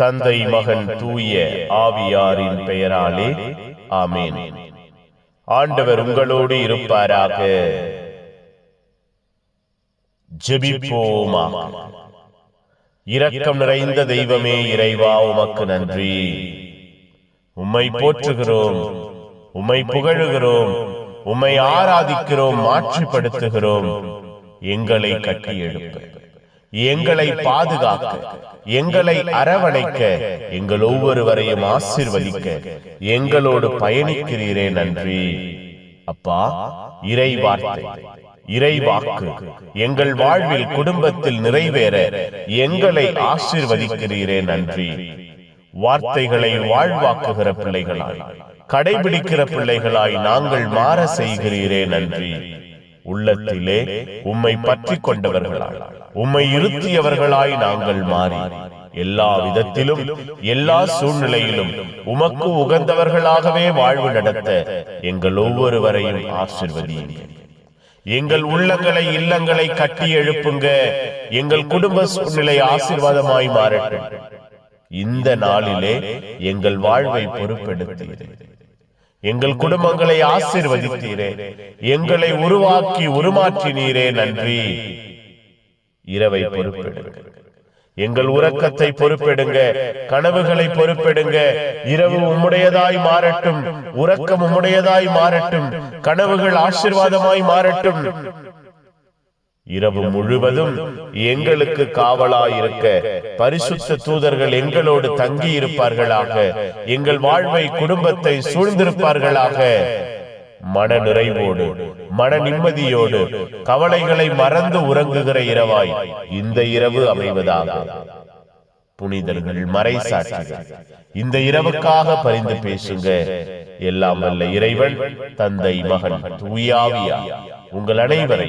தந்தை மகன் தூய ஆவியாரின் பெயராலே ஆமேன். ஆண்டவர் உங்களோடு இருப்பாராக. ஜெபிப்போமாக இரக்கம் நிறைந்த தெய்வமே இறைவா உமக்கு நன்றி. உம்மை போற்றுகிறோம் உம்மை புகழுகிறோம் உம்மை ஆராதிக்கிறோம் மாற்றிப்படுத்துகிறோம். எங்களை கட்டி எழுப்ப எங்களை பாதுகாக்க எங்களை அரவணைக்க எங்கள் ஒவ்வொருவரையும் ஆசிர்வதிக்க எங்களோடு பயணிக்கிறீரே நன்றி. அப்பா இறை வார்த்தை இறை வாக்கு எங்கள் வாழ்வில் குடும்பத்தில் நிறைவேற எங்களை ஆசிர்வதிக்கிறீரே நன்றி. வார்த்தைகளை வாழ்வாக்குகிற பிள்ளைகளாய் கடைபிடிக்கிற பிள்ளைகளாய் நாங்கள் மாற செய்கிறீரே நன்றி. உள்ளத்திலே உம்மை பற்றி கொண்டவர்களாய் உம்மை இருத்தியவர்களாய் நாங்கள் மாறி. எல்லா விதத்திலும் எல்லா சூழ்நிலையிலும் உமக்கு உகந்தவர்களாகவே வாழ்வு நடத்த எங்கள் ஒவ்வொருவரையும் ஆசிர்வதியுங்கள். எங்கள் உள்ளங்களை இல்லங்களை கட்டி எழுப்புங்க. எங்கள் குடும்ப சூழ்நிலை ஆசீர்வாதமாய் மாறட்டும். இந்த நாளிலே எங்கள் வாழ்வை பொறுப்பெடுத்தீரே. எங்கள் குடும்பங்களை ஆசீர்வதித்தீரே. எங்களை உருவாக்கி உருமாற்றினீரே நன்றி. இரவை பொறுப்பெடுங்க. எங்கள் உறக்கத்தை பொறுப்பெடுங்க. கனவுகளை பொறுப்பெடுங்க. இரவு உம்முடையதாய் மாறட்டும். உறக்கம் உம்முடையதாய் மாறட்டும். கனவுகள் ஆசீர்வாதமாய் மாறட்டும். இரவு முழுவதும் எங்களுக்கு காவலாய் இருக்க பரிசுத்த தூதர்கள் எங்களோடு தங்கி இருப்பார்களாக எங்கள் வாழ்வை குடும்பத்தை சூழ்ந்திருப்பார்களாக. மன நிறைவோடு மன நிம்மதியோடு கவலைகளை மறந்து உறங்குகிற இரவாய் இந்த இரவு அமைவதாக. புனிதர்கள் மறைசாட்சிகள் இந்த இரவுக்காக பரிந்து பேசுங்க. எல்லாம் வல்ல இறைவன் தந்தை மகன் தூயாவியா உங்கள் அனைவரை